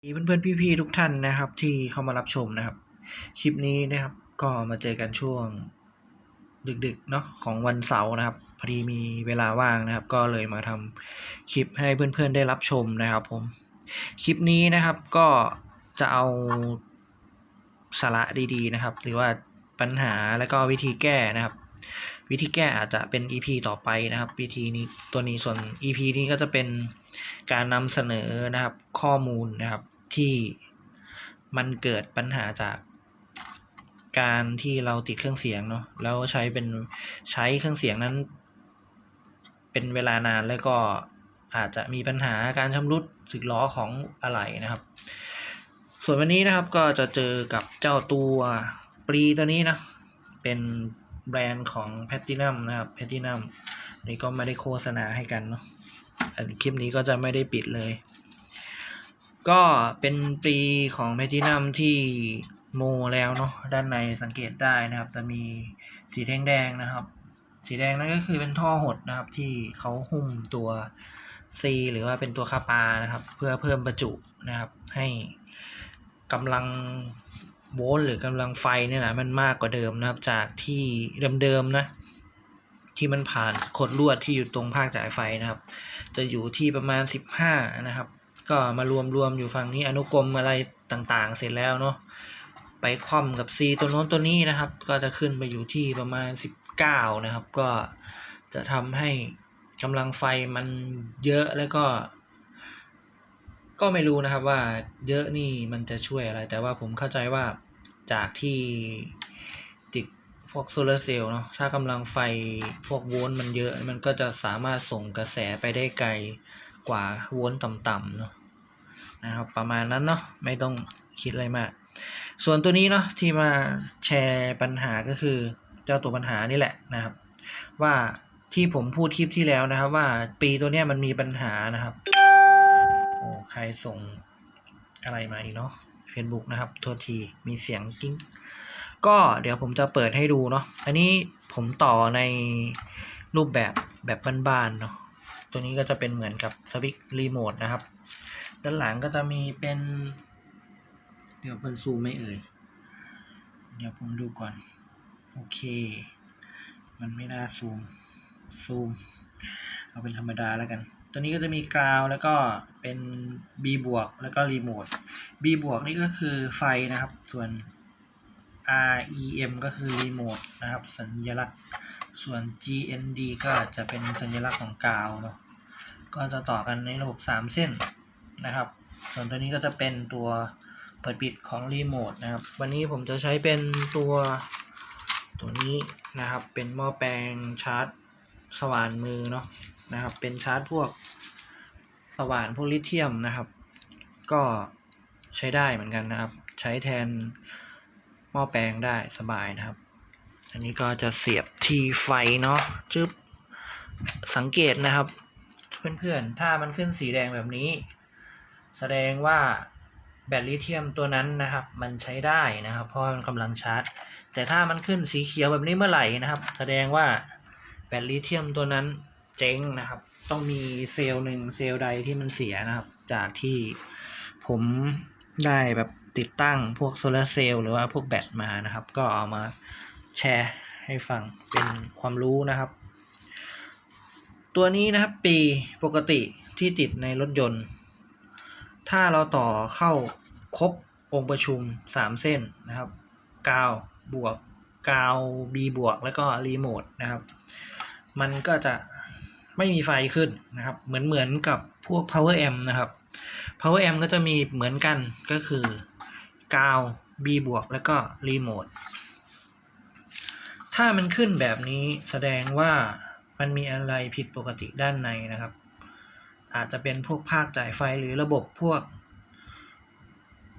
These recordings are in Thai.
เพื่อนๆพี่ๆทุกท่านนะครับ ที่เข้ามารับชมนะครับ คลิปนี้นะครับ ก็มาเจอกันช่วง ดึกๆเนาะของวันเสาร์นะครับพอดีมีเวลาว่างนะครับ ก็เลยมาทำคลิปให้เพื่อนๆได้รับชมนะครับ ผมคลิปนี้นะครับก็จะเอาสาระดีๆนะครับ หรือว่าปัญหาแล้วก็วิธีแก้นะครับ วิธีแก้อาจจะเป็น EP ต่อไปนะครับวิธีนี้ตัวนี้ส่วน EP นี้ก็จะเป็นการนำเสนอนะครับข้อมูลนะครับ ที่มันเกิดปัญหาจากการที่เราติดเครื่องเสียงเนาะแล้วใช้เป็นใช้เครื่องเสียงนั้น เป็นเวลานานแล้วก็อาจจะมีปัญหาการชำรุดสึกล้อของอะไหล่นะครับ ส่วนวันนี้นะครับก็จะเจอกับเจ้าตัวปรีตัวนี้นะ เป็นแบรนด์ของแพตตินัมนะครับแพตตินัมนี่ก็ไม่ได้โฆษณาให้กันเนาะคลิปนี้ก็จะไม่ได้ปิดเลย ก็เป็นปีของแพตตินัมที่โมแล้วเนาะด้านในสังเกตได้นะครับ จะมีสีแดงๆนะครับ สีแดงนั่นก็คือเป็นท่อหดนะครับ ที่เขาหุ้มตัว C หรือว่าเป็นตัวคาปานะครับ เพื่อเพิ่มประจุนะครับ ให้กำลังโวลต์หรือกำลังไฟเนี่ยนะมันมากกว่าเดิมนะครับ จากที่เดิมๆนะที่มันผ่านขดลวดที่อยู่ตรงภาคจ่ายไฟนะครับ จะอยู่ที่ประมาณ 15 นะครับ ก็มารวมรวมอยู่ฝั่งนี้อนุกรมอะไรต่างๆ เสร็จแล้วเนาะไปคว่ำกับ C ตัวโน้นตัวนี้นะครับ ก็จะขึ้นไปอยู่ที่ประมาณ 19 นะครับ ก็จะทำให้กำลังไฟมันเยอะแล้วก็ ก็ไม่รู้นะครับว่าเยอะนี่มันจะช่วยอะไร แต่ว่าผมเข้าใจว่าจากที่ติดพวกโซลาร์เซลล์เนาะถ้ากำลังไฟพวกโวลต์มันเยอะ มันก็จะสามารถส่งกระแสไปได้ไกลกว่าโวลต์ต่ำๆเนาะ นะครับประมาณนั้นเนาะไม่ต้องคิดอะไรมาก ส่วนตัวนี้เนาะที่มาแชร์ปัญหาก็คือเจ้าตัวปัญหานี่แหละนะครับ ว่าที่ผมพูดคลิปที่แล้วนะครับว่าปีตัวเนี้ยมันมีปัญหานะครับโอ้ใครส่งอะไรมาอีกเนาะ Facebook นะครับโทษทีมีเสียงกิ้งก็เดี๋ยวผมจะเปิดให้ดูเนาะอันนี้ผมต่อในรูปแบบแบบบ้านๆเนาะตัวนี้ก็จะเป็นเหมือนกับสวิตช์รีโมทนะครับ ด้านหลังก็จะมีเป็น เดี๋ยวมันซูมไม่เอ่ย เดี๋ยวผมดูก่อน โอเค มันไม่น่าซูม ซูม เอาเป็นธรรมดาแล้วกัน ตัวนี้ก็จะมีกราวแล้วก็เป็น B บวกแล้วก็รีโมท B บวกนี่ก็คือไฟนะครับ ส่วน REM ก็คือรีโมทนะครับ สัญลักษณ์ ส่วน GND ก็จะเป็นสัญลักษณ์ของกาวเนาะ ก็จะต่อกันในระบบ 3 เส้น นะครับ ส่วนตัวนี้ก็จะเป็นตัวเปิดปิดของรีโมทนะครับ วันนี้ผมจะใช้เป็นตัวตัวนี้นะครับ เป็นหม้อแปลงชาร์จสว่านมือเนาะนะครับ เป็นชาร์จพวกสว่านพวกลิเธียมนะครับ ก็ใช้ได้เหมือนกันนะครับ ใช้แทนหม้อแปลงได้สบายนะครับ อันนี้ก็จะเสียบที่ไฟเนาะจึ๊บสังเกตนะครับ เพื่อนๆ ถ้ามันขึ้นสีแดงแบบนี้ แสดงว่าแบตลิเธียมตัวนั้นนะครับ มันใช้ได้นะครับ เพราะมันกำลังชาร์จ แต่ถ้ามันขึ้นสีเขียวแบบนี้เมื่อไหร่นะครับ แสดงว่าแบตลิเธียมตัวนั้นเจ๊งนะครับ ต้องมีเซลล์หนึ่งเซลล์ใดที่มันเสียนะครับ จากที่ผมได้แบบติดตั้งพวกโซลาร์เซลล์หรือว่าพวกแบตมานะครับ ก็เอามาแชร์ให้ฟังเป็นความรู้นะครับ ตัวนี้นะครับปีปกติที่ติดในรถยนต์ ถ้าเราต่อเข้าครบองค์ประชุม 3 เส้นนะครับกาวบวกกาว B บวกแล้วก็รีโมทนะครับ มันก็จะไม่มีไฟขึ้นนะครับ เหมือนเหมือนกับพวก power amp นะครับ power amp ก็จะมีเหมือนกันก็คือกาว B บวกแล้วก็รีโมทถ้ามันขึ้นแบบนี้แสดงว่ามันมีอะไรผิดปกติด้านในนะครับ อาจจะเป็นพวกภาคจ่ายไฟหรือระบบพวก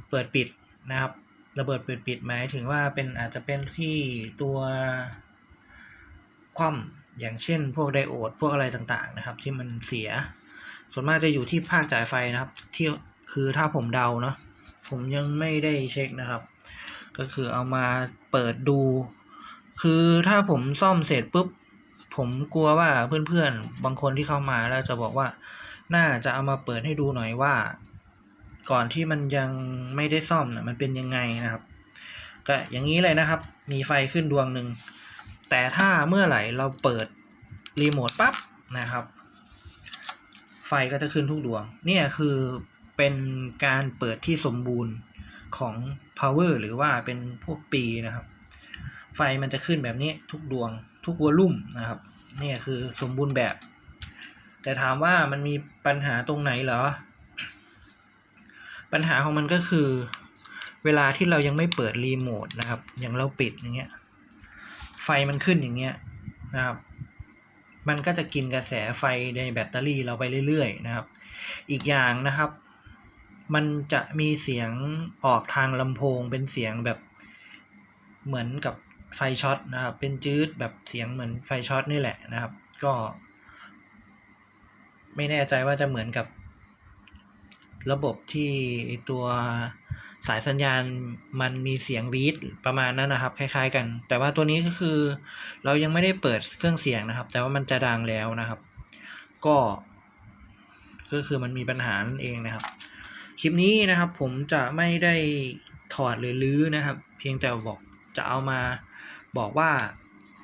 เปิดปิดนะครับระเบิดเปิดปิดหมายถึงว่าเป็นอาจจะเป็นที่ตัวคว่ำอย่างเช่น พวกไดโอดพวกอะไรต่างๆนะครับ ที่มันเสีย ส่วนมากจะอยู่ที่ภาคจ่ายไฟนะครับที่คือถ้าผมเดาเนาะผมยังไม่ได้เช็คนะครับ ก็คือเอามาเปิดดู คือถ้าผมซ่อมเสร็จปุ๊บผมกลัวว่าเพื่อนๆ บางคนที่เข้ามาแล้วจะบอกว่า น่าจะเอามาเปิดให้ดูหน่อยว่า ก่อนที่มันยังไม่ได้ซ่อมนะมันเป็นยังไงนะครับก็อย่างนี้เลยนะครับ มีไฟขึ้นดวงหนึ่ง แต่ถ้าเมื่อไหร่เราเปิดรีโมทปั๊บนะครับ ไฟก็จะขึ้นทุกดวง เนี่ยคือเป็นการเปิดที่สมบูรณ์ของ power หรือว่าเป็นพวกปีนะครับ ไฟมันจะขึ้นแบบนี้ทุกดวงทุกวอลลุ่มนะครับ นี่คือสมบูรณ์แบบ แต่ถามว่ามันมีปัญหาตรงไหนเหรอ ปัญหาของมันก็คือ เวลาที่เรายังไม่เปิดรีโมทนะครับ อย่างเราปิดอย่างเงี้ย ไฟมันขึ้นอย่างเงี้ยนะครับ มันก็จะกินกระแสไฟในแบตเตอรี่เราไปเรื่อยๆนะครับ อีกอย่างนะครับ มันจะมีเสียงออกทางลำโพงเป็นเสียงแบบเหมือนกับไฟช็อตนะครับ เป็นจืดแบบเสียงเหมือนไฟช็อตนี่แหละนะครับ ก็ ไม่แน่ใจว่าจะเหมือนกับ ระบบที่ตัวสายสัญญาณมันมีเสียงวีดประมาณนั้นนะครับ คล้าย ๆ กัน แต่ว่าตัวนี้ก็คือ เรายังไม่ได้เปิดเครื่องเสียงนะครับ แต่ว่ามันจะดังแล้วนะครับ ก็ ก็คือมันมีปัญหานั่นเองนะครับ คลิปนี้นะครับ ผมจะไม่ได้ถอดหรือรื้อนะครับ เพียงแต่บอกจะเอามาบอกว่า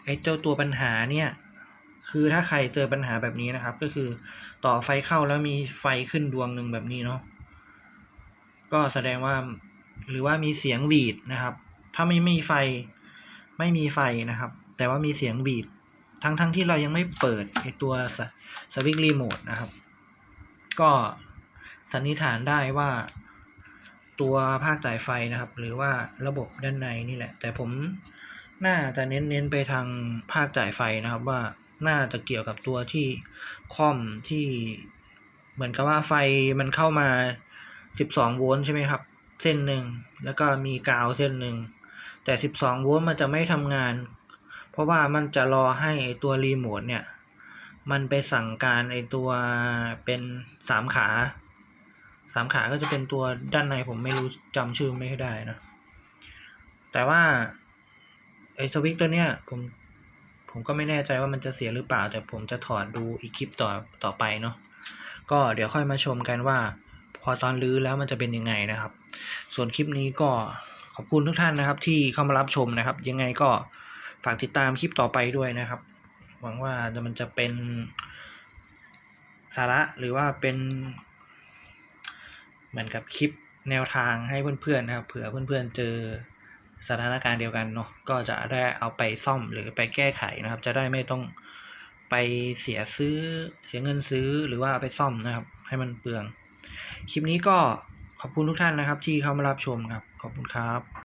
ไอ้เจ้าตัวปัญหาเนี่ย คือถ้าใครเจอปัญหาแบบนี้นะครับ ก็คือต่อไฟเข้าแล้วมีไฟขึ้นดวงหนึ่งแบบนี้เนาะก็แสดงว่าหรือว่ามีเสียงหวีดนะครับ ถ้าไม่มีไฟไม่มีไฟนะครับ แต่ว่ามีเสียงหวีดทั้งทั้งที่เรายังไม่เปิดไอตัวสสวิตรีโมทนะครับ ก็สันนิษฐานได้ว่าตัวภาคจ่ายไฟนะครับ หรือว่าระบบด้านในนี่แหละ แต่ผมน่าจะเน้นเน้นไปทางภาคจ่ายไฟนะครับว่า น่าจะเกี่ยวกับตัวที่คอมที่เหมือนกับว่าไฟมันเข้ามา 12 โวลต์ใช่ไหมครับ เส้นหนึ่งแล้วก็มีกาวเส้นหนึ่งแต่ 12 โวลต์มันจะไม่ทำงาน เพราะว่ามันจะรอให้ไอตัวรีโมทเนี่ย มันไปสั่งการไอตัวเป็นสามขาสามขาก็จะเป็นตัวด้านในผมไม่รู้จำชื่อไม่ได้นะ แต่ว่าไอสวิตตัวเนี้ยผม ผมก็ไม่แน่ใจว่ามันจะเสียหรือเปล่า แต่ผมจะถอดดูอีกคลิปต่อต่อไปเนาะก็เดี๋ยวค่อยมาชมกันว่า พอตอนรื้อแล้วมันจะเป็นยังไงนะครับ ส่วนคลิปนี้ก็ขอบคุณทุกท่านนะครับ ที่เข้ามารับชมนะครับ ยังไงก็ฝากติดตามคลิปต่อไปด้วยนะครับ หวังว่ามันจะเป็นสาระหรือว่าเป็นเหมือนกับคลิปแนวทางให้เพื่อนๆนะครับ เผื่อเพื่อนๆเจอ สถานการณ์เดียวกันเนาะก็จะได้เอาไปซ่อมหรือไปแก้ไขนะครับ จะได้ไม่ต้องไปเสียซื้อเสียเงินซื้อหรือว่าไปซ่อมนะครับ ให้มันเปลือง คลิปนี้ก็ขอบคุณทุกท่านนะครับ ที่เข้ามารับชมครับ ขอบคุณครับ